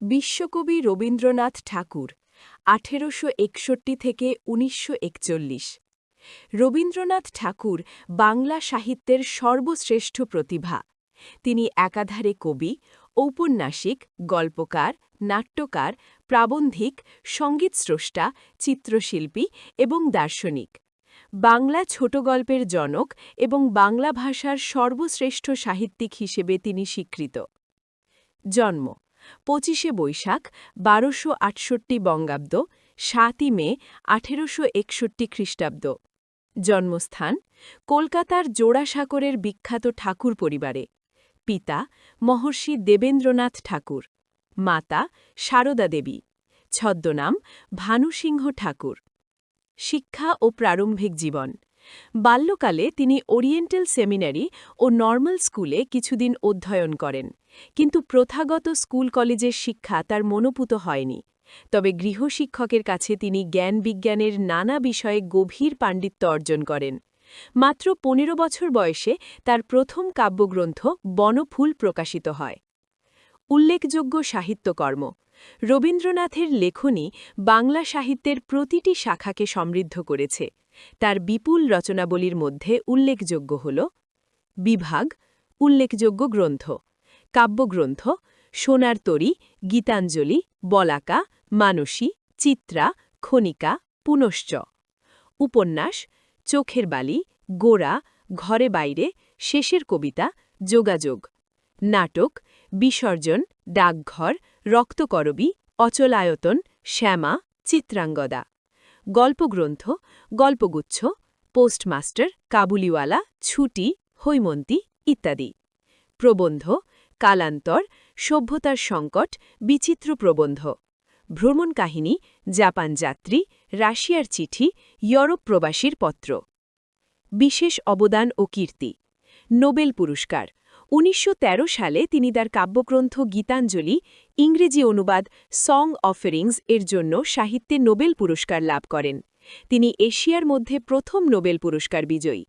বিশ্বকবি রবীন্দ্রনাথ ঠাকুর, আঠেরোশো একষট্টি থেকে উনিশশো একচল্লিশ। রবীন্দ্রনাথ ঠাকুর বাংলা সাহিত্যের সর্বশ্রেষ্ঠ প্রতিভা। তিনি একাধারে কবি, ঔপন্যাসিক, গল্পকার, নাট্যকার, প্রাবন্ধিক, সঙ্গীতস্রষ্টা, চিত্রশিল্পী এবং দার্শনিক। বাংলা ছোট গল্পের জনক এবং বাংলা ভাষার সর্বশ্রেষ্ঠ সাহিত্যিক হিসেবে তিনি স্বীকৃত। জন্ম পঁচিশে বৈশাখ, বারোশো আটষট্টি বঙ্গাব্দ, সাতই মে, আঠেরোশো একষট্টি খ্রিস্টাব্দ। জন্মস্থান, কলকাতার জোড়াসাঁকরের বিখ্যাত ঠাকুর পরিবারে। পিতা, মহর্ষি দেবেন্দ্রনাথ ঠাকুর। মাতা, সারদা দেবী। ছদ্মনাম, ভানুসিংহ ঠাকুর। শিক্ষা ও প্রারম্ভিক জীবন। বাল্যকালে তিনি ওরিয়েন্টাল সেমিনারি ও নর্মাল স্কুলে কিছুদিন অধ্যয়ন করেন, কিন্তু প্রথাগত স্কুল কলেজের শিক্ষা তার মনোপুত হয়নি। তবে গৃহশিক্ষকের কাছে তিনি জ্ঞান বিজ্ঞানের নানা বিষয়ে গভীর পাণ্ডিত্য অর্জন করেন। মাত্র পনেরো বছর বয়সে তার প্রথম কাব্যগ্রন্থ বনফুল প্রকাশিত হয়। উল্লেখযোগ্য সাহিত্যকর্ম। রবীন্দ্রনাথের লেখনী বাংলা সাহিত্যের প্রতিটি শাখাকে সমৃদ্ধ করেছে। তার বিপুল রচনাবলীর মধ্যে উল্লেখযোগ্য হল বিভাগ, উল্লেখযোগ্য গ্রন্থ, কাব্যগ্রন্থ, সোনার তরী, গীতাঞ্জলি, বলাকা, মানসী, চিত্রা, খনিকা, পুনশ্চ। উপন্যাস, চোখের বালি, গোড়া, ঘরে বাইরে, শেষের কবিতা, যোগাযোগ। নাটক, বিসর্জন, ডাকঘর, রক্তকরবী, অচলায়তন, শ্যামা, চিত্রাঙ্গদা। গল্পগ্রন্থ, গল্পগুচ্ছ, পোস্টমাস্টার, কাবুলিওয়ালা, ছুটি, হৈমন্তী ইত্যাদি। প্রবন্ধ, কালান্তর, সভ্যতার সংকট, বিচিত্র প্রবন্ধ। ভ্রমণ কাহিনী, জাপান যাত্রী, রাশিয়ার চিঠি, ইউরোপ প্রবাসীর পত্র। বিশেষ অবদান ও কীর্তি। নোবেল পুরস্কার উনিশশো তেরো সালে তিনি তার কাব্যগ্রন্থ গীতাঞ্জলি, ইংরেজি অনুবাদ সং অফারিংস এর জন্য সাহিত্যে নোবেল পুরস্কার লাভ করেন। তিনি এশিয়ার মধ্যে প্রথম নোবেল পুরস্কার বিজয়ী।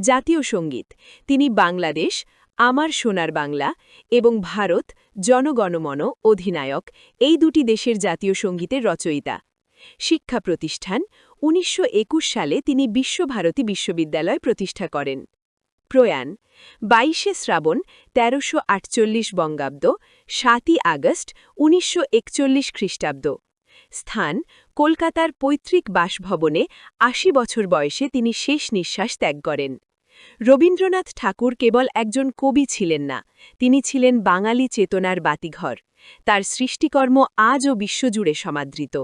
জাতীয় সংগীত, তিনি বাংলাদেশ, আমার সোনার বাংলা এবং ভারত জনগণমন অধিনায়ক, এই দুটি দেশের জাতীয় সঙ্গীতের রচয়িতা। শিক্ষা প্রতিষ্ঠান, উনিশশো একুশ সালে তিনি বিশ্বভারতী বিশ্ববিদ্যালয় প্রতিষ্ঠা করেন। প্রয়াণ, বাইশে শ্রাবণ তেরোশো আটচল্লিশ বঙ্গাব্দ, সাতই আগস্ট উনিশশো একচল্লিশ খ্রিস্টাব্দ। স্থান, কলকাতার পৈতৃক বাসভবনে আশি বছর বয়সে তিনি শেষ নিঃশ্বাস ত্যাগ করেন। রবীন্দ্রনাথ ঠাকুর কেবল একজন কবি ছিলেন না, তিনি ছিলেন বাঙালি চেতনার বাতিঘর। তার সৃষ্টিকর্ম আজও বিশ্বজুড়ে সমাদৃত।